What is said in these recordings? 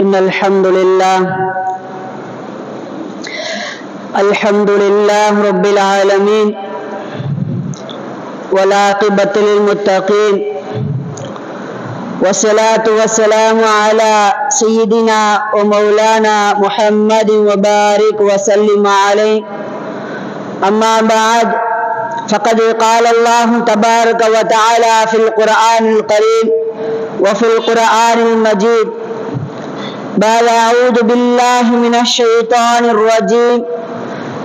إن الحمد لله. الحمد لله رب العالمين. والعاقبة للمتقين. والصلاة والسلام على سيدنا ومولانا محمد وبارك وسلم عليه. أما بعد فقد قال الله تبارك وتعالى في القرآن الكريم وفي القرآن المجيد بعد أعوذ بالله من الشيطان الرجيم.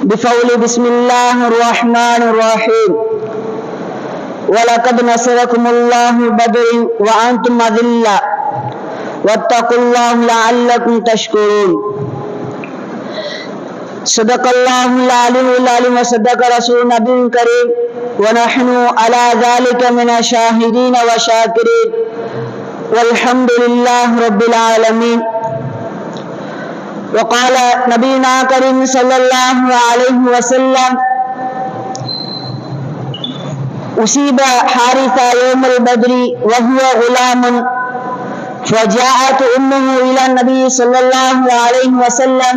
بفول بسم الله الرحمن الرحيم. ولقد نصركم الله بدر وأنتم أذلة. واتقوا الله لعلكم تشكرون. صدق الله العلي العليم وصدق رسول نبي كريم ونحن على ذلك من الشاهدين وشاكرين والحمد لله رب العالمين. وقال نبينا كريم صلى الله عليه وسلم أصيب حارثة يوم البدر وهو غلام فجاءت أمه إلى النبي صلى الله عليه وسلم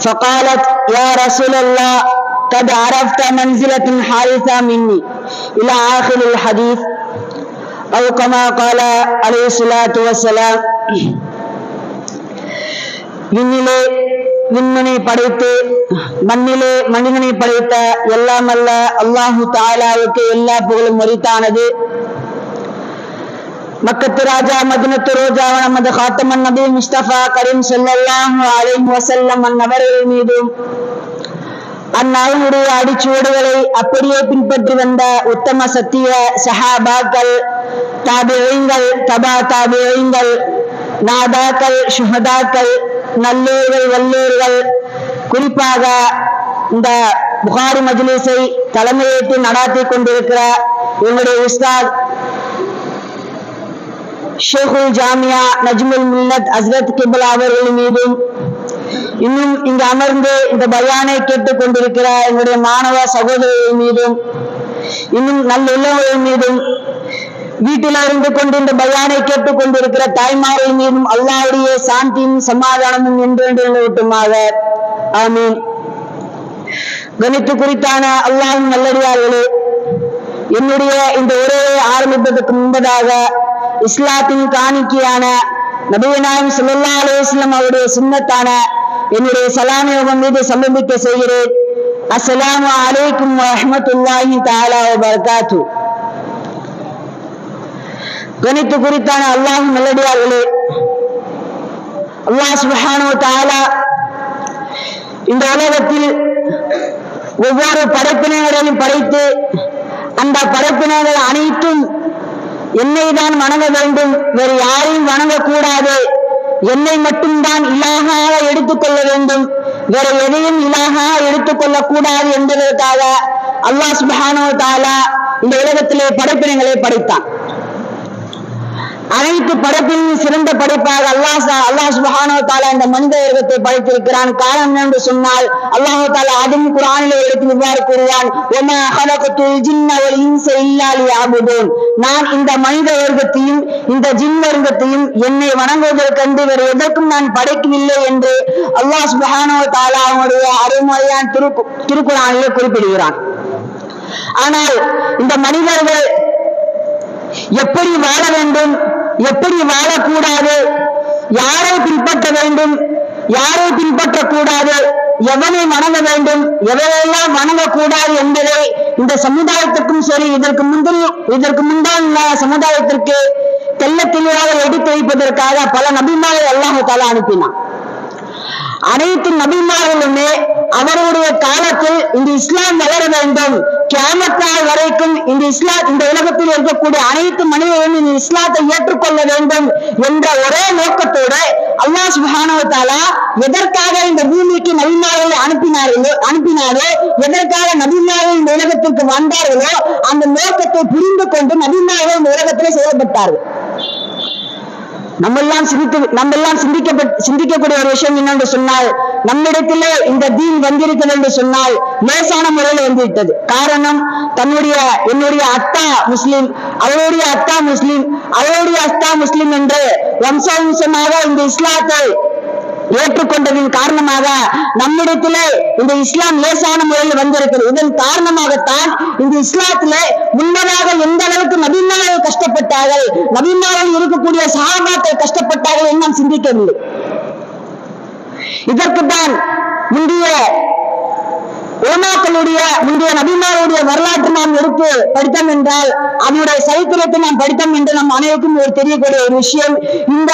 فقالت يا رسول الله قد عرفت منزلة حارثة مني. إلى آخر الحديث أو كما قال عليه الصلاة والسلام விண்ணிலே விண்மனை படைத்து மண்ணிலே மனிதனை படைத்த எல்லாம் அல்ல அல்லாஹு தாலாவுக்கு எல்லா புகழும் மறித்தானது. மக்கத்து ராஜா மதினத்து ரோஜா நமது ஹாத்தமன் நபி முஸ்தபா கரீம் ஸல்லல்லாஹு அலிம் வசல்லம் அந்நபர்கள் மீதும் அந்நாளினுடைய அடிச்சுவடுகளை அப்படியே பின்பற்றி வந்த உத்தம சத்திய சஹாபாக்கள் தாபிகள் தபா தாபிகள் நாதாக்கள் சுஹதாக்கள் நல்லூர்கள் வல்லூர்கள். குறிப்பாக இந்த புகாரி மஜ்லிஸை தலைமையேற்று நடாத்தி கொண்டிருக்கிற எங்களுடைய உஸ்தாத் ஷேகுல் ஜாமியா நஜ்முல் மில்லத் அஸ்ரத் கிபல் அவர்கள் மீதும் இன்னும் இங்கு அமர்ந்து இந்த பயானை கேட்டுக் கொண்டிருக்கிற எங்களுடைய மாணவ சகோதரிகள் மீதும் இன்னும் நல்லுள்ளவர்கள் மீதும் வீட்டில் இருந்து கொண்டு இந்த பயானை கேட்டுக் கொண்டிருக்கிற தாய்மாரின் மீதும் அல்லாவுடைய சாந்தியும் சமாதானமும் என்றென்று நிலவட்டுமாக ஆமீன். கணித்து குறித்தான அல்லாஹின் நல்லடியார்களே என்னுடைய இந்த உரையை ஆரம்பிப்பதற்கு முன்பதாக இஸ்லாத்தின் காணிக்கையான நபிநாயம் சுல்லா அலுவலம் அவருடைய சுண்ணத்தான என்னுடைய சலாம் யோகம் மீது சமர்ப்பிக்க செய்கிறேன். அஸ்லாம் அலைக்கும் வரஹ்மத்துல்லாஹி தாலா வ கணித்து குறித்தான அல்லாஹும் நல்லடியார்களே. அல்லாஹ் சுப்ஹானஹு தாலா இந்த உலகத்தில் ஒவ்வொரு படைப்பினங்களையும் படைத்து அந்த படைப்பினர்கள் அனைத்தும் என்னை தான் வணங்க வேண்டும் வேறு யாரையும் வணங்கக்கூடாது. என்னை மட்டும்தான் இலாகாக எடுத்துக்கொள்ள வேண்டும் வேற எதையும் இலாகாக எடுத்துக்கொள்ள கூடாது என்பதற்காக அல்லாஹ் சுபஹானோ தாலா இந்த உலகத்திலே படைப்பினங்களை படைத்தான். அனைத்து படைப்பிலும் சிறந்த படைப்பாக அல்லாஹ் அல்லாஹ் சுபஹானோ தாலா இந்த மனித வர்க்கத்தை படைத்திருக்கிறான். காரணம் என்று சொன்னால் அல்லாஹோ தாலா அதுவும் குரானிலே எடுத்து இவ்வாறு கூறுவான் நான் இந்த மனித வர்க்கத்தையும் இந்த ஜின் வர்க்கத்தையும் என்னை வணங்குவதற்கென்று வேறு எதற்கும் நான் படைக்கவில்லை என்று அல்லாஹ் சுபஹானோ தாலா அவனுடைய அருமையான் திரு திருக்குறானிலே குறிப்பிடுகிறான். ஆனால் இந்த மனிதர்கள் எப்படி வாழ வேண்டும்? எப்படி வாழக்கூடாது? யாரை பின்பற்ற வேண்டும்? யாரை பின்பற்றக்கூடாது? எவனை வணங்க வேண்டும்? எவனையெல்லாம் வணங்கக்கூடாது என்பதை இந்த சமுதாயத்துக்கும் சரி இதற்கு முந்தில் இதற்கு முன்பான சமுதாயத்திற்கு தெல்ல தெளிவாக எடுத்து வைப்பதற்காக பல நபிமாரை அல்லாஹு தாலா அனுப்பினான். அனைத்து நபிமார்களுமே அவருடைய காலத்தில் இந்த இஸ்லாம் வளர வேண்டும். கேமத்தால் வரைக்கும் இந்த இஸ்லாம் இந்த உலகத்தில் இருக்கக்கூடிய அனைத்து மனிதர்களும் இந்த இஸ்லாத்தை ஏற்றுக்கொள்ள வேண்டும் என்ற ஒரே நோக்கத்தோடு அல்லாஹ் சுபானவத்தாலா எதற்காக இந்த பூமிக்கு நபிமார்களை அனுப்பினார்களோ அனுப்பினாரோ எதற்காக நபிமார்கள் இந்த உலகத்திற்கு வந்தார்களோ அந்த நோக்கத்தை புரிந்து கொண்டு நபிமார்கள் இந்த உலகத்திலே செயல்பட்டார்கள். நம்ம எல்லாம் சிந்தித்து நம்ம எல்லாம் சிந்திக்க சிந்திக்கக்கூடிய ஒரு விஷயம் என்னென்று சொன்னால் நம்மிடத்திலே இந்த தீன் வந்திருக்கிறது என்று சொன்னால் லேசான முறையில் வந்துவிட்டது. காரணம் தன்னுடைய என்னுடைய அத்தா முஸ்லிம் அவருடைய அத்தா முஸ்லிம் அவருடைய அத்தா முஸ்லிம் என்று வம்சவம்சமாக இந்த இஸ்லாத்தை ஏற்றுக்கொண்டதின் காரணமாக நம்மிடத்திலே இந்த இஸ்லாம் லேசான முறையில் வந்திருக்கிறது. இதன் காரணமாகத்தான் இந்த இஸ்லாத்திலே முன்னதாக எந்த அளவுக்கு நபிமார்கள் கஷ்டப்பட்டார்கள் நபிமார்கள் இருக்கக்கூடிய சகாபாக்கள் கஷ்டப்பட்டார்கள் என்று நாம் சிந்திக்கவில்லை. இதற்குத்தான் முந்தைய உலமாக்களுடைய முந்தைய நபிமாருடைய வரலாற்று நாம் எடுத்து படித்தோம் என்றால் அவனுடைய சரித்திரத்தை நாம் படித்தோம் என்று நம் அனைவருக்கும் ஒரு தெரியக்கூடிய ஒரு விஷயம். இந்த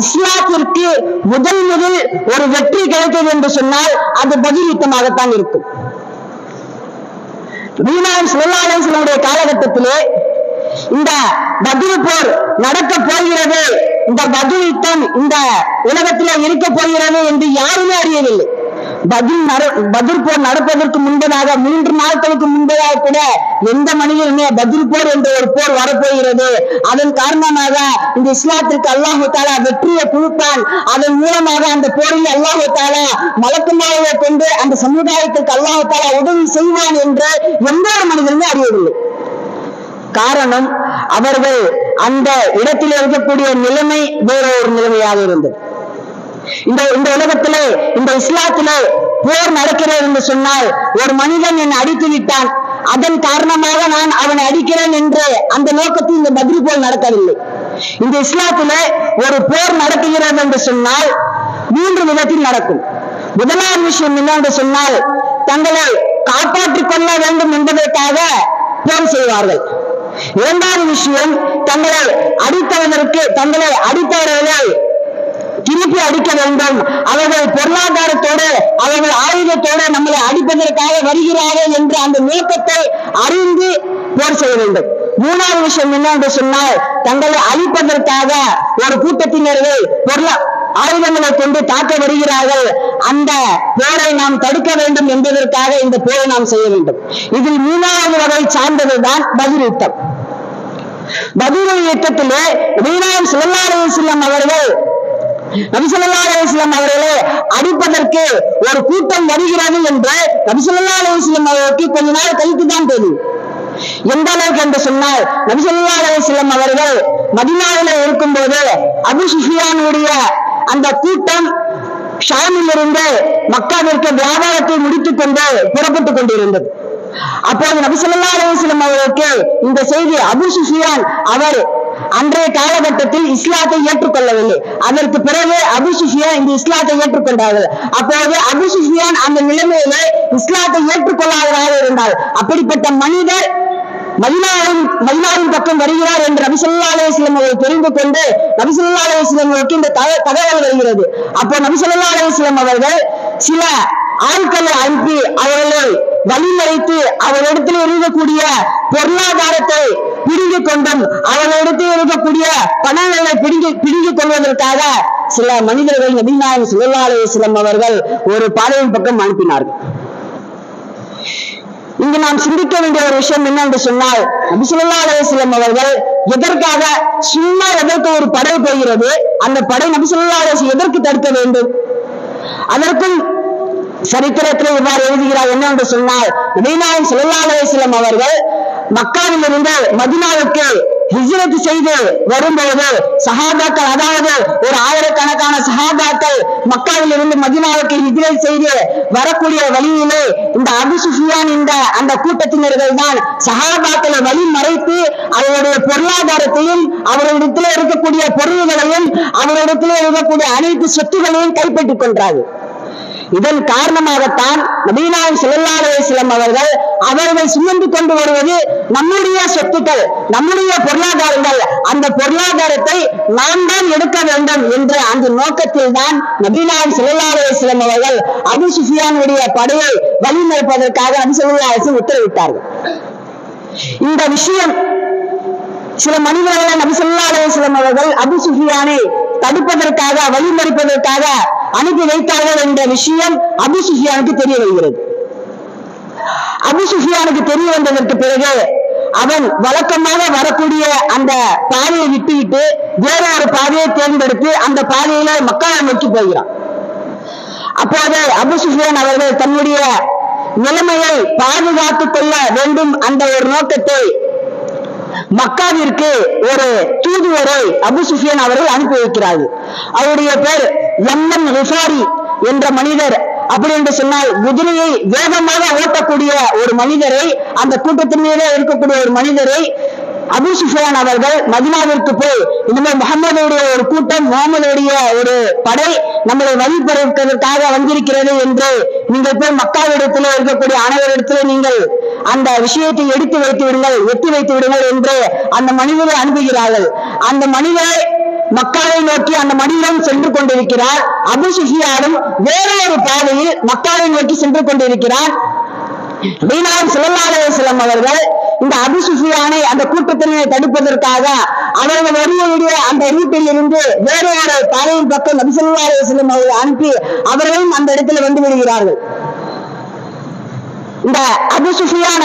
இஸ்லாத்திற்கு முதல் முதல் ஒரு வெற்றி கிடைத்தது என்று சொன்னால் அது பதில் யுத்தமாகத்தான் இருக்கும். வீணான் சுல்லாலேசனுடைய காலகட்டத்திலே இந்த பதில் போர் நடக்க போகிறது. இந்த பதில் யுத்தம் இந்த உலகத்திலே இருக்க போகிறது என்று யாருமே அறியவில்லை. பதில் நட பதில் போர் நடப்பதற்கு முன்பதாக மூன்று நாட்களுக்கு முன்பதாக கூட எந்த மனிதனுமே பதில் போர் என்ற ஒரு போர் வரப்போகிறது. அதன் காரணமாக இந்த இஸ்லாத்திற்கு அல்லாஹு தாலா வெற்றியை கொடுத்தான் அதன் மூலமாக அந்த போரில் அல்லாஹு தாலா மலக்குமாவை கொண்டு அந்த சமுதாயத்திற்கு அல்லாஹு தாலா உதவி செய்வான் என்று எந்த ஒரு மனிதனுமே அறியவில்லை. காரணம் அவர்கள் அந்த இடத்தில் இருக்கக்கூடிய நிலைமை வேற ஒரு நிலைமையாக இருந்தது. இந்த இந்த உலகத்திலே இந்த இஸ்லாத்திலே போர் நடக்கிறது என்று சொன்னால் ஒரு மனிதன் என்னை அடித்து விட்டான். அதன் காரணமாக நான் அவனை அடிக்கிறேன் என்று அந்த நோக்கத்தில் இந்த பத்ரி போல் நடக்கவில்லை. இந்த இஸ்லாத்திலே ஒரு போர் நடத்துகிறது என்று சொன்னால் மூன்று விதத்தில் நடக்கும். முதலாவது விஷயம் என்ன என்று சொன்னால் தங்களை காப்பாற்றிக் கொள்ள வேண்டும் என்பதற்காக போர் செய்வார்கள். இரண்டாவது விஷயம் தங்களை அடித்தவதற்கு தங்களை அடித்தவர்களை திருப்பி அடிக்க வேண்டும். அவர்கள் பொருளாதாரத்தோடு அவர்கள் ஆயுதத்தோடு நம்மளை அடிப்பதற்காக வருகிறார்கள் என்று அந்த நோக்கத்தை அறிந்து போர் செய்ய வேண்டும். மூணாவது விஷயம் என்ன என்று சொன்னால் தங்களை அழிப்பதற்காக ஒரு கூட்டத்தினர்கள் பொருளா ஆயுதங்களை கொண்டு தாக்க வருகிறார்கள். அந்த போரை நாம் தடுக்க வேண்டும் என்பதற்காக இந்த போரை நாம் செய்ய வேண்டும். இதில் மூணாவது வகை சார்ந்ததுதான் பதில் யுத்தம். பதில் யுத்தத்திலே வீணாயம் சிலல்லாறு செல்லும் அவர்கள் நபிசல்லா அலுவலம் அவர்களே அடிப்பதற்கு ஒரு கூட்டம் வருகிறது என்று நபிசல்லா அலுவலம் அவர்களுக்கு கொஞ்ச நாள் கழித்து தான் தெரியும் எந்த அளவுக்கு என்று சொன்னால் நபிசல்லா அலுவலம் அவர்கள் மதினாவில இருக்கும்போது அபு சுஃபியானுடைய அந்த கூட்டம் ஷாமில் இருந்து மக்காவிற்கு வியாபாரத்தை முடித்துக் கொண்டு புறப்பட்டுக் கொண்டிருந்தது. அப்போது நபிசல்லா அலுவலம் அவர்களுக்கு இந்த செய்தி அபு சுஃபியான் அவர் அன்றைய காலகட்டத்தில் இஸ்லாத்தை ஏற்றுக்கொள்ளவில்லை. அதற்கு பிறகு அபு சுஃபியான் இந்த இஸ்லாத்தை ஏற்றுக்கொண்டார்கள். அப்போது அபு சுஃபியான் அந்த நிலைமையில இஸ்லாத்தை ஏற்றுக்கொள்ளாதவராக இருந்தார். அப்படிப்பட்ட மனிதர் மதினாவின் மதினாவின் பக்கம் வருகிறார் என்று நபிசல்லா அவர்கள் தெரிந்து கொண்டு நபிசல்லா அலுவலம் அவர்களுக்கு இந்த தக- தகவல் வருகிறது. அப்போ நபிசல்லா அவர்கள் சில ஆட்களை அனுப்பி அவர்களை வழிமறைத்து அவரிடத்தில் இருக்கக்கூடிய பொருளாதாரத்தை பிடுங்கி கொண்டும் அவனிடத்தில் இருக்கக்கூடிய பணங்களை பிடுங்கி பிடுங்கிக் கொள்வதற்காக சில மனிதர்கள் நபிநாயகம் சுல்லா அலுவலம் அவர்கள் ஒரு பாதையின் பக்கம் அனுப்பினார்கள். இங்கு நாம் சிந்திக்க வேண்டிய ஒரு விஷயம் என்ன என்று சொன்னால் நபிசுல்லா சிலம் அவர்கள் எதற்காக சும்மா எதற்கு ஒரு படை போகிறது? அந்த படை நபிசுல்லா எதற்கு தடுக்க வேண்டும்? அதற்கும் சரித்திரத்தில் இவ்வாறு எழுதுகிறார் என்ன என்று சொன்னால் நபிநாயகம் ஸல்லல்லாஹு அலைஹி அவர்கள் மக்காவில் இருந்து மதினாவுக்கு ஹிஜ்ரத் செய்து வரும்போது சஹாபாக்கள் அதாவது ஒரு ஆயிரக்கணக்கான சஹாபாக்கள் மக்காவில் இருந்து மதினாவுக்கு ஹிஜ்ரத் செய்து வரக்கூடிய வழியிலே இந்த அபு சுஃபியான் இந்த அந்த கூட்டத்தினர்கள் தான் சஹாபாக்களை வழி மறைத்து அவருடைய பொருளாதாரத்தையும் அவரிடத்தில் இருக்கக்கூடிய பொருள்களையும் அவரிடத்தில் இருக்கக்கூடிய அனைத்து சொத்துகளையும் கைப்பற்றிக் கொண்டார்கள் இதன் காரணமாகத்தான் நபீனாயம் ஸல்லல்லாஹு சிலம் அவர்கள் அவர்கள் சுமந்து கொண்டு வருவது நம்முடைய சொத்துக்கள் நம்முடைய பொருளாதாரங்கள். அந்த பொருளாதாரத்தை நாம் தான் எடுக்க வேண்டும் என்ற அந்த நோக்கத்தில் தான் நபீனாயம் ஸல்லல்லாஹு சிலம் அவர்கள் அபு சுஃபியானுடைய படையை வழிமறிப்பதற்காக அபு அரசு உத்தரவிட்டார்கள். இந்த விஷயம் சில மனிதர்களை நபி ஸல்லல்லாஹு அவர்கள் அபு சுஃபியானை தடுப்பதற்காக வழிமறிப்பதற்காக அனுப்பி வைத்தார்கள் என்ற விஷயம் அபு சுஃபியானுக்கு தெரிய வருகிறது. அபு சுஃபியானுக்கு தெரிய வந்ததற்கு பிறகு அவன் வழக்கமாக வரக்கூடிய அந்த பாதையை விட்டுவிட்டு வேற ஒரு பாதையை தேர்ந்தெடுத்து அந்த பாதையில மக்களை நோக்கி போகிறான். அப்போது அபு சுஃபியான் அவர்கள் தன்னுடைய நிலைமையை பாதுகாத்துக் கொள்ள வேண்டும் அந்த ஒரு நோக்கத்தை மக்காவிற்கு ஒரு தூதுவரை அபு சுஃபியான் அவர்கள் அனுப்பி வைக்கிறார்கள். அவருடைய பேர் எம்என் ரிஃபாரி என்ற மனிதர். அப்படி என்று சொன்னால் குதிரையை வேகமாக ஓட்டக்கூடிய ஒரு மனிதரை அந்த கூட்டத்தின் மீதே இருக்கக்கூடிய ஒரு மனிதரை அபு சுஃபியான் அவர்கள் மதினாவிற்கு போய் இனிமேல் முகமதுடைய ஒரு கூட்டம் முகமதுடைய ஒரு படை நம்மளை வழிபடுவதற்காக வந்திருக்கிறது என்று நீங்கள் போய் மக்காவிடத்திலே இருக்கக்கூடிய அனைவரிடத்திலே நீங்கள் அந்த விஷயத்தை எடுத்து வைத்து விடுங்கள் எட்டி வைத்து விடுங்கள் என்று அந்த மனிதரை அனுப்புகிறார்கள். அந்த மனிதரை மக்காவை நோக்கி அந்த மனிதன் சென்று கொண்டிருக்கிறார். அபு சுஃபியானும் வேறொரு பாதையில் மக்காவை நோக்கி சென்று கொண்டிருக்கிறார். வீணாம் சிலல்லாசலம் அவர்கள் இந்த அபு சுஃபியானை அந்த கூட்டத்தினை தடுப்பதற்காக அவர்கள் வருவதுடைய அந்த வீட்டில் இருந்து வேற ஒரு பாதையின் பக்கம் நபி சொல்லா அலுவலம் அவர்கள் அனுப்பி அவர்களும் அந்த இடத்துல வந்து விடுகிறார்கள். இந்த அபு சுஃபியான்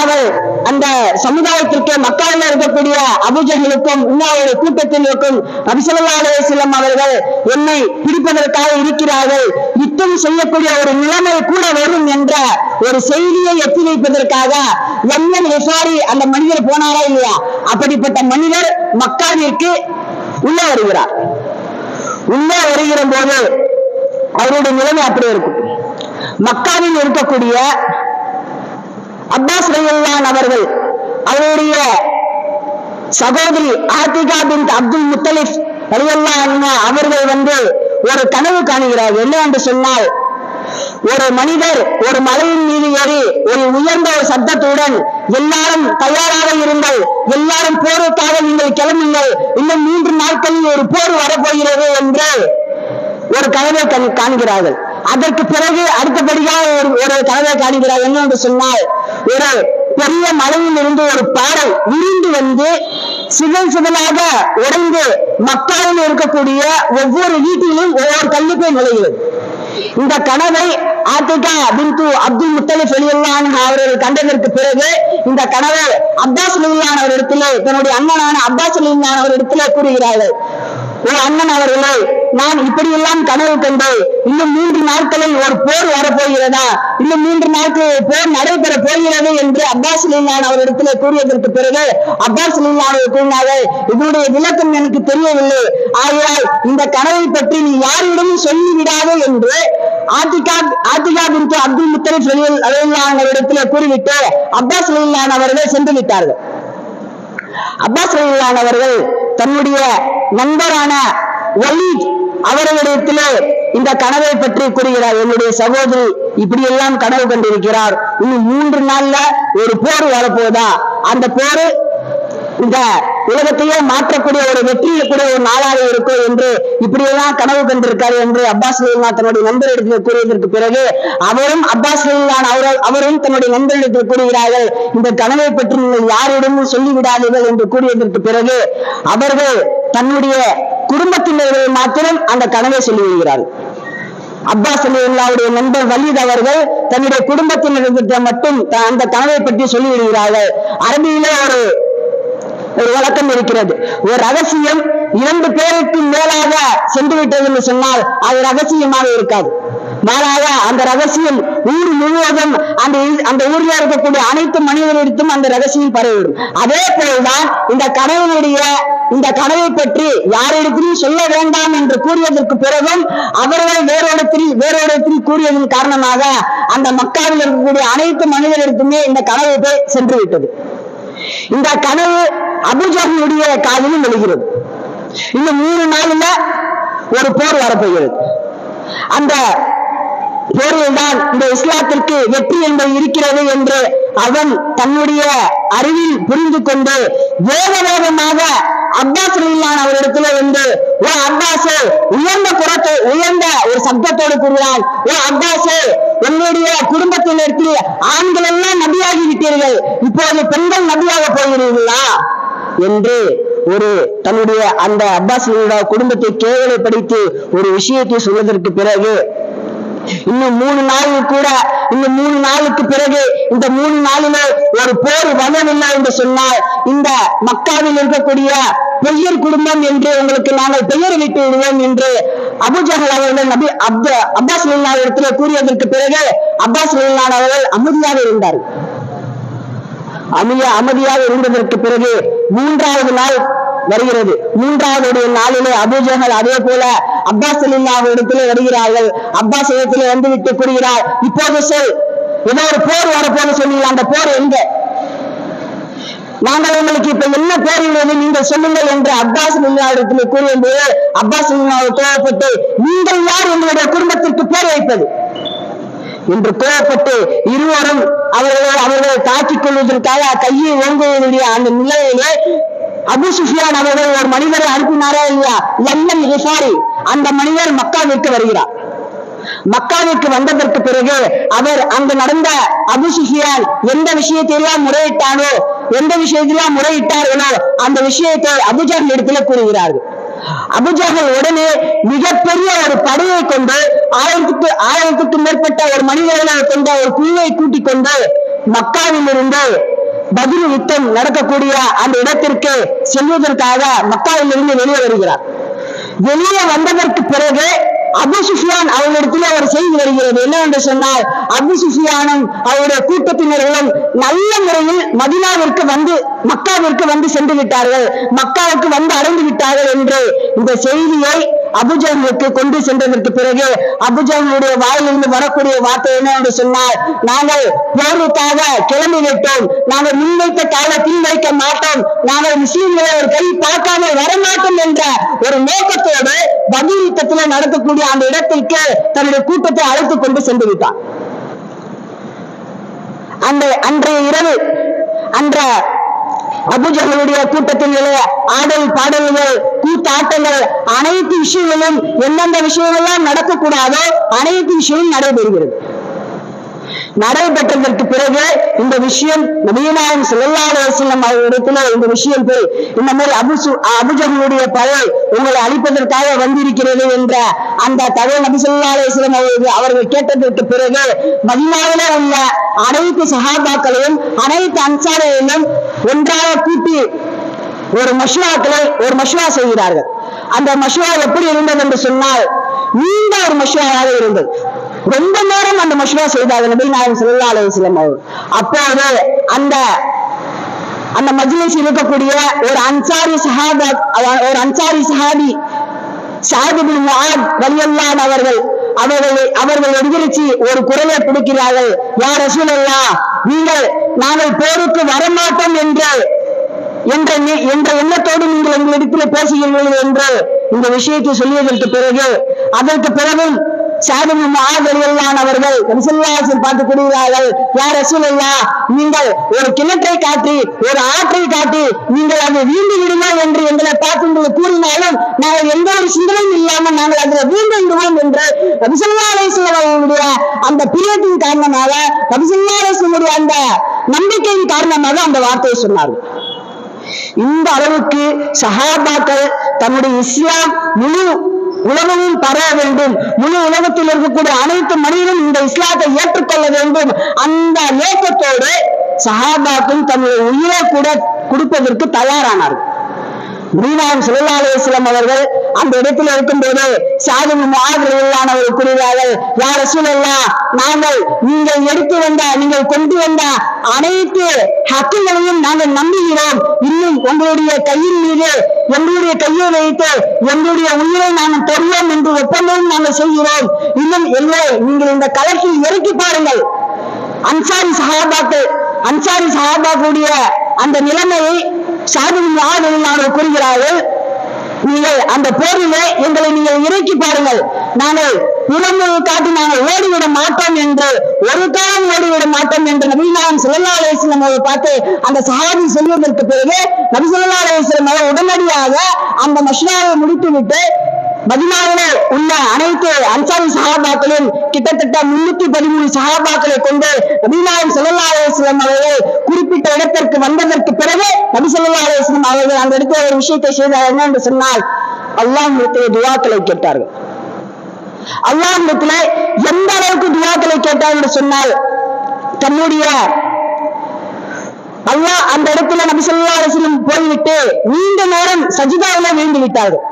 அந்த சமுதாயத்திற்கு மக்களில் இருக்கக்கூடிய அபுஜர்களுக்கும் இன்னொரு கூட்டத்தினருக்கும் நபிசல்லா செல்லும் அவர்கள் என்னை பிடிப்பதற்காக இருக்கிறார்கள். யுத்தம் செய்யக்கூடிய ஒரு நிலைமை கூட வரும் என்ற ஒரு செய்தியை எத்தி வைப்பதற்காக எம்என் விசாரி அந்த மனிதர் போனாரா இல்லையா? அப்படிப்பட்ட மனிதர் மக்காவிற்கு உள்ளே வருகிறார். உள்ளே வருகிற போது அவருடைய நிலைமை அப்படி இருக்கும். மக்காவில் இருக்கக்கூடிய அப்பாஸ் ரயில்லான் அவர்கள் அவருடைய சகோதரி ஆத்திகா பின் அப்துல் முத்தலிப் ரலியல்லாஹு அவர்கள் வந்து ஒரு கனவு காணுகிறார். என்ன என்று சொன்னால் ஒரு மனிதர் ஒரு மலையின் மீது ஏறி ஒரு உயர்ந்த ஒரு சத்தத்துடன் எல்லாரும் தயாராக இருங்கள் எல்லாரும் போருக்காக நீங்கள் கிளம்புங்கள் இன்னும் மூன்று நாட்களில் ஒரு போர் வரப்போகிறது என்று ஒரு கனவை கண்- காண்கிறார்கள். அதற்கு பிறகு அடுத்தபடியாக ஒரு ஒரு கனவை காண்கிறார் என்ன என்று சொன்னால் ஒரு பெரிய மலையில் இருந்து ஒரு பாறை விரிந்து வந்து சிதல் சிதலாக உடைந்து மக்காவில் இருக்கக்கூடிய ஒவ்வொரு வீட்டிலும் ஒவ்வொரு கல்லுப்பை நுழைகிறது. இந்த கனவை ஆத்திகா பிந்து அப்துல் முத்தலிப் வெளியில்லான் அவர்கள் கண்டதற்கு பிறகு இந்த கனவை அப்பாஸ் வெளியிலான ஒரு இடத்திலே தன்னுடைய அண்ணனான அப்பாஸ் வெளியிலான ஒரு இடத்திலே கூறுகிறார்கள். ஓ அண்ணன் அவர்களே நான் இப்படியெல்லாம் கனவு கண்டு இன்னும் மூன்று நாட்களில் ஒரு போர் வரப்போகிறதா? இன்னும் மூன்று நாட்களில் போர் நடைபெற போகிறது என்று அப்பாஸ் லீலான் அவரிடத்திலே கூறியதற்கு பிறகு அப்பாஸ் லீலான் கூறினார்கள் இதனுடைய விளக்கம் எனக்கு தெரியவில்லை. ஆகையால் இந்த கனவை பற்றி நீ யாரிடமும் சொல்லிவிடாதே என்று ஆத்திகா ஆத்திகா பின் அப்துல் முத்தலிப் இடத்திலே கூறிவிட்டு அப்பாஸ் லீலான் அவர்கள் சென்று விட்டார்கள் அப்பாஸ் லீலான் அவர்கள் தன்னுடைய நண்பரான வலீத் அவர்களிடத்திலே இந்த கனவை பற்றி கூறுகிறார். என்னுடைய சகோதரி இப்படி எல்லாம் கனவு கண்டிருக்கிறார். இன்னும் மூன்று நாள்ல ஒரு போர் வரப்போதா அந்த போரு இந்த உலகத்தையே மாற்றக்கூடிய ஒரு வெற்றியக்கூடிய ஒரு நாளாக இருக்கும் என்று இப்படியெல்லாம் கனவு கண்டிருக்காரு என்று அப்பாஸ் லீலா தன்னுடைய நண்பரிடத்தில் கூறியதற்கு பிறகு அவரும் அப்பாஸ் லீலான் அவர்கள் அவரும் தன்னுடைய நண்பர்களிடத்தில் கூறுகிறார்கள் இந்த கனவை பற்றி நீங்கள் யாரிடமும் சொல்லிவிடாதீர்கள் என்று கூறியதற்கு பிறகு அவர்கள் தன்னுடைய குடும்பத்தினர்கள் மாத்திரம் அந்த கனவை சொல்லிவிடுகிறார்கள். அப்பாஸ் அலிவுல்லாவுடைய நண்பர் வலீத் அவர்கள் தன்னுடைய குடும்பத்தினர்கிட்ட மட்டும் அந்த கனவை பற்றி சொல்லிவிடுகிறார்கள். அரபியிலே ஒரு ஒரு வழக்கம் இருக்கிறது. ஒரு ரகசியம் இரண்டு பேருக்கு மேலாக சென்று விட்டது என்று சொன்னால் அது ரகசியமாக இருக்காது. மாறாக அந்த ரகசியம் ஊர் முழுவதும் அந்த அந்த ஊரில் இருக்கக்கூடிய அனைத்து மனிதர்களிடத்தும் அந்த ரகசியம் பரவிடும் அதே போல்தான் இந்த கனவுடைய இந்த கனவை பற்றி யாரிடத்திலும் சொல்ல வேண்டாம் என்று கூறியதற்கு பிறகும் அவர்கள் வேறோடத்தில் வேறோடத்தில் கூறியதன் காரணமாக அந்த மக்காவில் இருக்கக்கூடிய அனைத்து மனிதரிடத்துமே இந்த கனவு போய் சென்று விட்டது இந்த கனவு அபுஜாஹியுடைய காதலும் விழுகிறது. இந்த மூணு நாளில் ஒரு போர் வரப்போகிறது. அந்த போரில் தான் இந்த இஸ்லாத்திற்கு வெற்றி என்பது இருக்கிறது என்று அவன் தன்னுடைய அறிவில் புரிந்து கொண்டு வேக வேகமாக அப்பாஸ் ரலியல்லாஹு அவரிடத்துல வந்து ஓ அப்பாஸ் உயர்ந்த குரத்தை உயர்ந்த ஒரு சப்தத்தோடு கூறுகிறான். ஓ அப்பாஸ் உன்னுடைய குடும்பத்தினருக்கு ஆண்கள் எல்லாம் நபியாகி விட்டீர்கள் இப்போது பெண்கள் நபியாக போகிறீர்களா? என்று ஒரு தன்னுடைய அந்த அப்பாஸ் குடும்பத்தை கேவலைப்படுத்தி ஒரு விஷயத்தை சொன்னதற்கு பிறகு இன்னும் மூணு நாள் கூட இன்னும் மூணு நாளுக்கு பிறகு இந்த மூணு நாளிலே ஒரு போர் வரவில்லை என்று சொன்னால் இந்த மக்காவில் இருக்கக்கூடிய பெயர் குடும்பம் என்று உங்களுக்கு நாங்கள் பெயர் வைத்து விடுவோம் என்று அபுஜஹல் அவர்கள் நபி அப்த அப்பாஸ் இடத்துல கூறியதற்கு பிறகு அப்பாஸ் அவர்கள் அமைதியாக இருந்தார்கள். அமைய அமைதியாக இருந்ததற்கு பிறகு மூன்றாவது நாள் வருகிறது. மூன்றாவது நாளிலே அபூஜகல் அதே போல அப்பாஸ் இடத்திலே வருகிறார்கள். அப்பாஸ் இடத்திலே வந்து விட்டு கூறுகிறார் இப்போது சொல். ஏதோ ஒரு போர் வரப்போது சொன்னீங்களா? அந்த போர் எங்க? நாங்கள் உங்களுக்கு இப்ப என்ன போர் உள்ளது நீங்கள் சொல்லுங்கள் என்று அப்பாஸ் இடத்தில் கூறியபோது அப்பாஸ் கோவப்பட்டு நீங்கள் யார் எங்களுடைய குடும்பத்திற்கு போர் வைப்பது? என்று கோபப்பட்டு இருவரும் அவர்களை அவர்களை தாக்கிக் கொள்வதற்காக கையை ஓங்குவதுடைய அந்த நிலையிலே அபு சுஃபியான் அவர்கள் ஒரு மனிதரை அனுப்பினாரா இல்லையா? எண்ணம் ஹிசாரி அந்த மனிதர் மக்காவிற்கு வருகிறார். மக்காவிற்கு வந்ததற்கு பிறகு அவர் அங்கு நடந்த அபு சுஃபியான் எந்த விஷயத்தையெல்லாம் முறையிட்டானோ எந்த விஷயத்திலாம் முறையிட்டார்களோ அந்த விஷயத்தை அபுஜாஹில் இடத்துல கூறுகிறார்கள். அபுஜாஹல் உடனே மிகப்பெரிய ஒரு படையை கொண்டு ஆயிரத்துக்கு ஆயிரத்துக்கும் மேற்பட்ட ஒரு மனிதர்களை கொண்ட ஒரு குழுவை கூட்டிக் கொண்டு மக்காவில் இருந்து பதில் யுத்தம் நடக்கக்கூடிய அந்த இடத்திற்கு செல்வதற்காக மக்காவில் இருந்து வெளியே வருகிறார். வெளியே வந்ததற்கு பிறகு அபு சுஃபியான் அவர்களிடத்தில் ஒரு செய்தி வருகிறது. என்னவென்று சொன்னால் அபு சுஃபியானும் அவருடைய கூட்டத்தினர்களும் நல்ல முறையில் மதினாவிற்கு வந்து மக்காவிற்கு வந்து சென்று விட்டார்கள். மக்காவுக்கு வந்து அடைந்து விட்டார்கள் என்று இந்த செய்தியை அபுஜானுக்கு கொண்டு சென்றதற்கு பிறகு அபுஜானுடைய வாயிலிருந்து வரக்கூடிய வார்த்தை என்ன என்று சொன்னால் நாங்கள் போருக்காக கிளம்பி விட்டோம்? நாங்கள் முன்வைத்த காலத்தில் வைக்க மாட்டோம். நாங்கள் முஸ்லீம்களை ஒரு கை பார்க்காம வரமாட்டோம் என்ற ஒரு நோக்கத்தோடு பதில் யுத்தத்தில் நடக்கக்கூடிய அந்த இடத்திற்கு தன்னுடைய கூட்டத்தை அழைத்துக் கொண்டு சென்று விட்டார். அந்த அன்றைய இரவு அன்ற அபுஜகளுடைய கூட்டத்திலே ஆடல் பாடல்கள் கூத்தாட்டங்கள் அனைத்து விஷயங்களும் எந்தெந்த விஷயங்கள்லாம் நடக்கக்கூடாதோ அனைத்து விஷயமும் நடைபெறுகிறது. நடைபெற்றதற்கு பிறகு இந்த விஷயம் நபீனாயம் செல்லாசலம் இடத்துல இந்த விஷயம் போய் இந்த மாதிரி அபுசு அபுஜகளுடைய பழை உங்களை அழிப்பதற்காக வந்திருக்கிறது என்ற அந்த தகவல் நபி சொல்லா அலுவலம் அவர்கள் கேட்டதற்கு பிறகு மதினாவில உள்ள அனைத்து சகாபாக்களையும் அனைத்து அன்சாரையும் ஒன்றாக கூட்டி ஒரு மஷ்வாக்களை ஒரு மஷ்வா செய்கிறார்கள். அந்த மஷ்வா எப்படி இருந்தது என்று சொன்னால் நீண்ட ஒரு மஷ்வாவாக இருந்தது. ரொம்ப நேரம் அந்த மஷ்ரா செய்தார்கள் நபி நாயகம் சல்லா அலைஹி வஸல்லம் அவர்கள் அப்போது அந்த அந்த மஜ்லிஸ் இருக்கக்கூடிய ஒரு அன்சாரி சஹாபா ஒரு அன்சாரி சஹாபி சாஹிபின் முஹாத் வலியல்லான் அவர்கள் அவர்களை அவர்கள் எதிரிச்சு ஒரு குரலை பிடிக்கிறார்கள் யார் ரசூலல்லா நீங்கள் நாங்கள் போருக்கு வரமாட்டோம் என்று என்ற என்ற எண்ணத்தோடு நீங்கள் எங்களிடத்தில் பேசுகிறீர்கள் என்று இந்த விஷயத்தை சொல்லியதற்கு பிறகு அதற்கு பிறகும் சாதனை மாதவியல்லான் அவர்கள். ரசூலுல்லாஹில் பார்த்து கூறுகிறார்கள் யார் ரசூலுல்லா? நீங்கள் ஒரு கிணற்றை காட்டி ஒரு ஆற்றை காட்டி நீங்கள் அதை வீண்டு விடுமா என்று எங்களை பார்த்து உங்களுக்கு கூறினாலும் நாங்கள் எந்த ஒரு சிந்தனையும் இல்லாமல் நாங்கள் அதில் வீண்டு விடுவோம் என்று ரபிசல்லா அலிஸ்லாம் அவர்களுடைய அந்த பிரியத்தின் காரணமாக ரபிசல்லா அலிஸ்லமுடைய அந்த நம்பிக்கையின் காரணமாக அந்த வார்த்தையை சொன்னார்கள். இந்த அளவுக்கு சஹாபாக்கள் தன்னுடைய இஸ்லாம் முழு உலகமும் பரவ வேண்டும். முழு உலகத்தில் இருக்கக்கூடிய அனைத்து மனிதனும் இந்த இஸ்லாத்தை ஏற்றுக்கொள்ள வேண்டும். அந்த நோக்கத்தோடு சஹாபாக்கும் தன்னுடைய உயிரை கூட கொடுப்பதற்கு தயாரானார்கள். நபீனாயம் ஸல்லல்லாஹு அலைஹி அவர்கள். அந்த இடத்தில் இருக்கும் போது சாதிபு முஆதிலானவர் கூறுகிறார்கள் யார சூழல்லா நாங்கள் நீங்கள் எடுத்து வந்த நீங்கள் கொண்டு வந்த அனைத்து ஹக்குகளையும் நாங்கள் நம்புகிறோம் இன்னும் உங்களுடைய கையின் மீது எங்களுடைய கையை வைத்து எங்களுடைய உயிரை நாங்கள் தருவோம் என்று ஒப்பந்தம் நாங்கள் செய்கிறோம். இன்னும் எங்களை நீங்கள் இந்த களத்தில் இறக்கி பாருங்கள். அன்சாரி சஹாபாக்கள் அன்சாரி சஹாபாக்குடைய அந்த நிலைமையை சாதியின் ஆதரவு கூறுகிறார்கள். நீங்கள் அந்த போரிலே எங்களை நீங்கள் இறக்கி பாருங்கள். நாங்கள் புறமுறை காட்டி நாங்கள் ஓடிவிட மாட்டோம் என்று ஒரு காலம் ஓடிவிட மாட்டோம் என்று நபீனாயம் சுல்லா அலிஸ்லாம் அவர்கள் பார்த்து அந்த சஹாபி சொல்வதற்கு பிறகு நபி சொல்லா அலிஸ்லாம் அவர் உடனடியாக அந்த மஷ்னாவை முடித்துவிட்டு மதினாவில உள்ள அனைத்து அன்சாரி சஹாபாக்களும் கிட்டத்தட்ட முன்னூத்தி பதிமூணு சகாபாக்களை கொண்டு நபிநாயகம் ஸல்லல்லாஹு அலுவலம் அவர்கள் குறிப்பிட்ட இடத்திற்கு வந்ததற்கு பிறகு நபி ஸல்லல்லாஹு அலுவலம் அவர்கள் அந்த இடத்துல ஒரு விஷயத்தை செய்தார். என்ன என்று சொன்னால் அல்லாஹ் துவாக்களை கேட்டார்கள். அல்லாஹ் எந்த அளவுக்கு துவாக்களை கேட்டார் என்று சொன்னால் தன்னுடைய அல்லாஹ் அந்த இடத்துல நபி சொல்லா அரசிலும் போய்விட்டு நீண்ட நேரம் சஜிதாவில வீழ்ந்து விட்டார்கள்.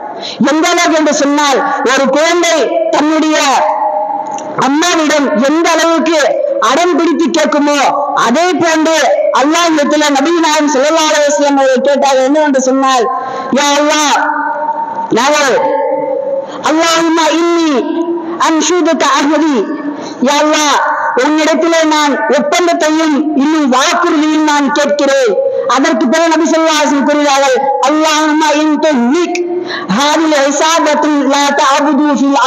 எந்த அளவுக்கு என்று சொன்னால் ஒரு குழந்தை தன்னுடைய அம்மாவிடம் எந்த அளவுக்கு அடம் பிடித்து கேட்குமோ அதே போன்று அல்லாஹ் இடத்துல நபீனாயம் நாயம் ஸல்லல்லாஹு அவர்கள் கேட்டார் என்ன? என்று சொன்னால் யா அல்லாஹ் நாங்கள் அல்லாஹும்ம இன்னி அன்ஷுதுக அகதி யா அல்லா உன்னிடத்திலே நான் ஒப்பந்தத்தையும் இன்னும் வாக்குறுதியும் நான் கேட்கிறேன். அதற்கு பிறகு நபி சொல்லாசன் கூறுகிறார்கள் அல்லாஹும்ம இன் துஹ்லிக் ஹாதில் ஆறு லா தஅபுது ஃபில்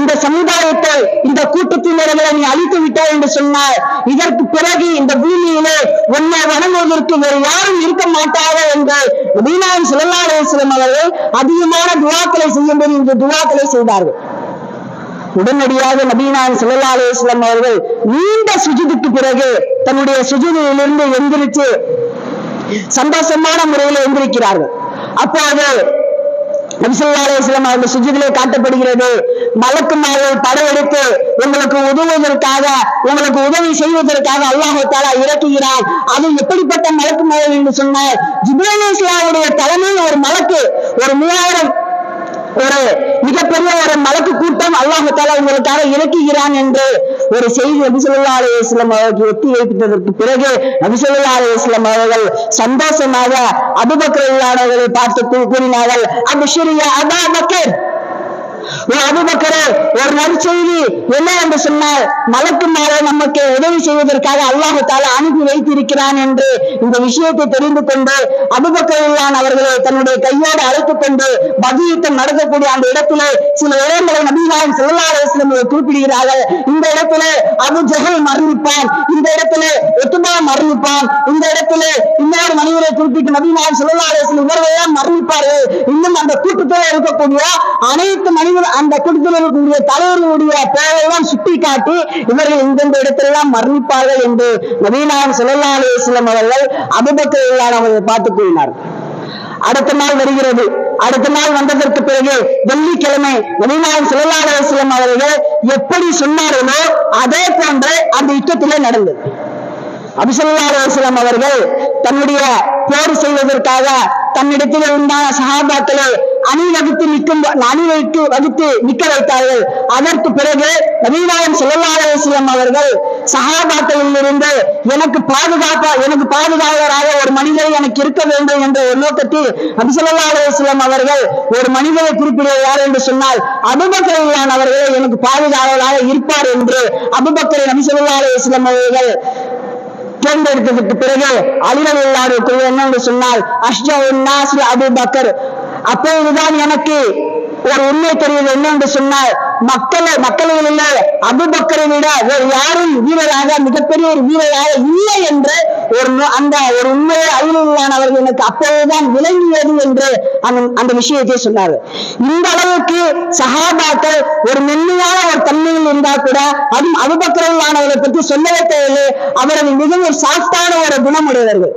இந்த சமுதாயத்தை இந்த கூட்டத்தினர்களை நீ அழித்து விட்டாய் என்று சொன்னார் இதற்கு பிறகு இந்த பூமியிலே உன்னை வணங்குவதற்கு வேறு யாரும் இருக்க மாட்டார்கள் என்று நபீனாயம் ஸல்லல்லாஹு அலைஹி அவர்கள் அதிகமான துவாக்களை செய்யும்போது இந்த துவாக்களை செய்தார்கள். உடனடியாக நபீனான் ஸல்லல்லாஹு அலைஹி அவர்கள் நீண்ட சுஜிதுக்கு பிறகு தன்னுடைய சுஜுதிலிருந்து எந்திரிச்சு சந்தோஷமான முறையில் எந்திரிக்கிறார்கள். அப்போது நபிசல்லா அலையம் அவர்கள் சுஜிதிலே காட்டப்படுகிறது மலக்குமார்கள் படையெடுத்து உங்களுக்கு உதவுவதற்காக உங்களுக்கு உதவி செய்வதற்காக அல்லாஹு தாலா இறக்குகிறார். அது எப்படிப்பட்ட மலக்குமார்கள் என்று சொன்னார் ஜிப்ரேல் இஸ்லாமுடைய தலைமையில் ஒரு மலக்கு ஒரு மூவாயிரம் ஒரு மிகப்பெரிய ஒரு மலக்கு கூட்டம் அல்லாஹு தாலா உங்களுக்காக இறக்குகிறான் என்று ஒரு செய்தி நபிசல்லா அலையம் அவருக்கு ஒத்தி வைத்ததற்கு பிறகு நபிசல்லா அலையம் அவர்கள் சந்தோஷமாக அபுபக்கரை பார்த்து கூறினார்கள். அபிஷரிய அபா பக்கர் அபுபக்கரே ஒரு நற்செய்தி என்ன என்று சொன்னால் மலக்கு மாலை நமக்கு உதவி செய்வதற்காக அல்லாஹு தாலா அனுப்பி வைத்திருக்கிறான் என்று இந்த விஷயத்தை தெரிந்து கொண்டு அபுபக்கரில்லான் அவர்களை தன்னுடைய கையோடு அழைத்துக் கொண்டு பதியுத்தம் நடக்கக்கூடிய அந்த இடத்திலே சில இடங்களை நபீனாயம் செல்லாரேஸ்லம் குறிப்பிடுகிறார்கள். இந்த இடத்திலே அபு ஜஹல் மரணிப்பான் இந்த இடத்திலே ஒத்துமா மரணிப்பான் இந்த இடத்திலே இன்னொரு மனிதரை குறிப்பிட்டு நபீனாயம் செல்லாரேஸ்லம் இவர்களெல்லாம் மரணிப்பார்கள். இன்னும் அந்த கூட்டத்தில் இருக்கக்கூடிய அனைத்து மனித மனிதர் அந்த கூட்டத்தில் இருக்கக்கூடிய தலைவர்களுடைய பெயரெல்லாம் சுட்டி காட்டி இவர்கள் இந்தந்த இடத்திலெல்லாம் மரணிப்பார்கள் என்று நவீனாம் செல்லல்லா அலிஸ்லம் அவர்கள் அபுபக்கர் அவர்களை பார்த்து கூறினார் அடுத்த நாள் வருகிறது. அடுத்த நாள் வந்ததற்கு பிறகு வெள்ளிக்கிழமை நவீனாம் ஸல்லல்லாஹு அலைஹி அவர்கள் எப்படி சொன்னார்களோ அதே போன்ற அந்த யுத்தத்திலே நடந்தது. அபிசல்லா அலுவலம் அவர்கள் தன்னுடைய போர் செய்வதற்காக தன்னிடத்தில் உண்டான சகாபாக்களை அணிவகுத்து நிற்கும் அணிவகுத்து வகுத்து நிற்க வைத்தார்கள். அதற்கு பிறகு நபீநாயகம் ஸல்லல்லாஹு அவர்கள் சகாபாக்களில் இருந்து எனக்கு பாதுகாப்பா எனக்கு பாதுகாவலராக ஒரு மனிதர் எனக்கு இருக்க வேண்டும் என்ற ஒரு நோக்கத்தில் நபிசல்லா அவர்கள் ஒரு மனிதரை குறிப்பிடுவது யார் என்று சொன்னால் அபுபக்கரிலான் அவர்களே எனக்கு பாதுகாவலராக இருப்பார் என்று அபுபக்கரை நபிசல்லா அவர்கள் தேர்ந்தெடுத்ததுக்கு பிறகு அலிரல் இல்லாத என்ன என்று சொன்னால் அஷ்ஜா அபு பக்கர். அப்பொழுதுதான் எனக்கு ஒரு உண்மை தெரியுது என்ன என்று சொன்னால் மக்களை மக்களில் அபுபக்கரை விட வேறு யாரும் வீரராக மிகப்பெரிய ஒரு வீரராக இல்லை என்று ஒரு அந்த ஒரு உண்மையை அலிரல்லான் எனக்கு அப்போதுதான் விளங்கியது என்று அந்த அந்த விஷயத்தை சொன்னார் இந்த அளவுக்கு சஹாபாக்கள் ஒரு மென்மையான ஒரு தன்மையில் இருந்தால் கூட அதுவும் அபுபக்கரல்லானவரை பற்றி சொல்லவே தேவையில்லை. அவரது மிகவும் ஒரு சாஃப்டான ஒரு குணமுடையவர்கள்.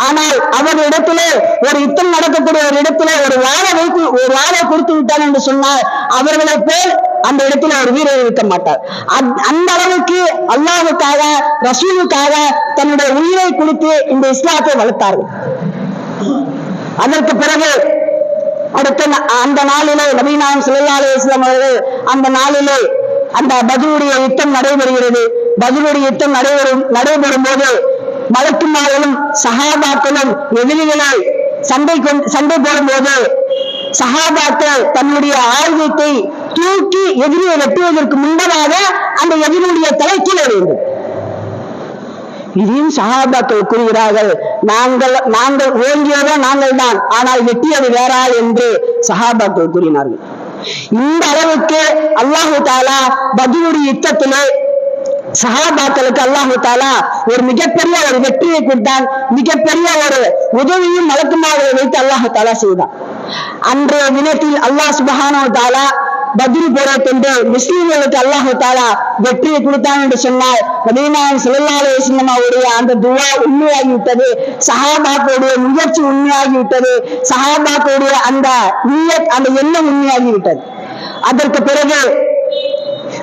ஆனால் அவர் இடத்திலே ஒரு யுத்தம் நடக்கக்கூடிய ஒரு இடத்திலே ஒரு வாழை வைத்து ஒரு வாழை கொடுத்து விட்டார் என்று சொன்னால் அவர்களை போல் அந்த இடத்துல ஒரு வீரர் இருக்க மாட்டார். அந்த அளவுக்கு அல்லாஹுக்காக ரசூலுக்காக தன்னுடைய உயிரை கொடுத்து இந்த இஸ்லாத்தை வளர்த்தார்கள். அதற்கு பிறகு அடுத்த நா- அந்த நாளிலே நபீனாம் ஸல்லல்லாஹு அலைஹி வஸல்லம் அவர்கள் அந்த நாளிலே அந்த பதிலுடைய யுத்தம் நடைபெறுகிறது. பதிலுடைய யுத்தம் நடைபெறும் நடைபெறும் போது மலக்குமார்களும் சகாபாக்களும் எதிரிகளால் சண்டை சண்டை சண்டை போடும்போது சகாபாக்கள் தன்னுடைய ஆயுதத்தை தூக்கி எதிரியை வெட்டுவதற்கு முன்னதாக அந்த எதிரியுடைய தலை கீழே வேண்டும் இதையும் சகாபாக்கள் கூறுகிறார்கள். நாங்கள் நாங்கள் ஓங்கியதோ நாங்கள் தான் ஆனால் வெட்டியது வேறா என்று சகாபாக்கள் கூறினார்கள். இந்த அளவுக்கு அல்லாஹு தாலா பதிலுடைய யுத்தத்திலே சஹாபாக்களுக்கு அல்லாஹு தாலா ஒரு மிகப்பெரிய ஒரு வெற்றியை கொடுத்தான். மிகப்பெரிய ஒரு உதவியும் மலக்குமாவை வைத்து அல்லாஹு தாலா செய்தான். அன்றைய தினத்தில் அல்லாஹ் சுபஹானோ தாலா பத்ரி போராட்டென்று முஸ்லிம்களுக்கு அல்லாஹு தாலா வெற்றியை கொடுத்தான் என்று சொன்னால் நபீனாயன் ஸல்லல்லாஹு சின்னமாவுடைய அந்த துவா உண்மையாகிவிட்டது. சஹாபாக்களுடைய முயற்சி உண்மையாகிவிட்டது. சஹாபாக்களுடைய அந்த நீயத் அந்த எண்ணம் உண்மையாகிவிட்டது. அதற்கு பிறகு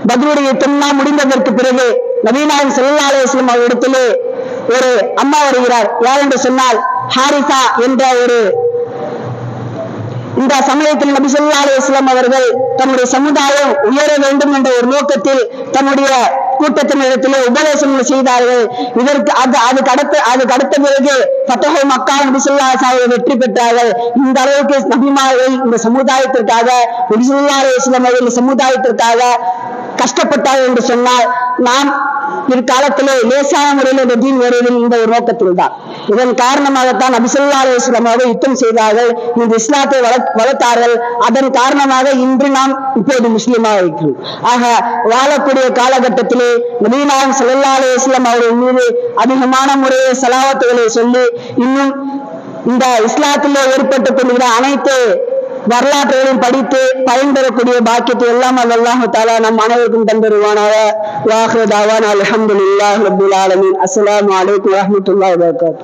பத்ருடைய யுத்தம்லாம் முடிந்ததற்கு பிறகு நபீனாயன் ஸல்லல்லாஹு அவரிடத்திலே ஒரு அம்மா வருகிறார். யார் என்று சொன்னால் ஹாரிசா என்ற ஒரு இந்த சமயத்தில் நபி ஸல்லல்லாஹு அவர்கள் தன்னுடைய சமுதாயம் உயர வேண்டும் என்ற ஒரு நோக்கத்தில் தன்னுடைய கூட்டத்தினரிடத்திலே உபதேசங்கள் செய்தார்கள். இதற்கு அது அதுக்கு அடுத்த அதுக்கு அடுத்த பிறகு பத்தகை மக்கா நபிசுல்லா சாஹிப் வெற்றி பெற்றார்கள். இந்த அளவுக்கு நபிமார்கள் இந்த சமுதாயத்திற்காக நபிசுல்லா இஸ்லாம் அவர்கள் இந்த சமுதாயத்திற்காக கஷ்டப்பட்டார் என்று சொன்னால் நாம் பிற்காலத்திலே லேசான முறையில் இந்த தீன் வருவதில் இந்த ஒரு நோக்கத்தில் தான் இதன் காரணமாகத்தான் நபிசுல்லா அலுவலம் யுத்தம் செய்தார்கள். இந்த இஸ்லாத்தை வளர்த்தார்கள். அதன் காரணமாக இன்று நாம் இப்போது முஸ்லீமாக இருக்கிறோம். ஆக வாழக்கூடிய காலகட்டத்திலே நபீனாயம் சல்லா அவர்கள் மீது அதிகமான முறையை சலாவத்துகளை சொல்லி இன்னும் இந்த இஸ்லாத்திலே ஏற்பட்டுக் கொள்கிற அனைத்து வரலாற்றையும் படித்து பயன்பெறக்கூடிய பாக்கியத்தை எல்லாம் அதெல்லாம் தாலா நம் அனைவருக்கும் தந்தருவானாக. வாஹு தாவான் அல்ஹம்துலில்லாஹி ரப்பில் ஆலமீன். அஸ்ஸலாமு அலைக்கும் வரஹ்மத்துல்லாஹி வபரகாத்துஹு.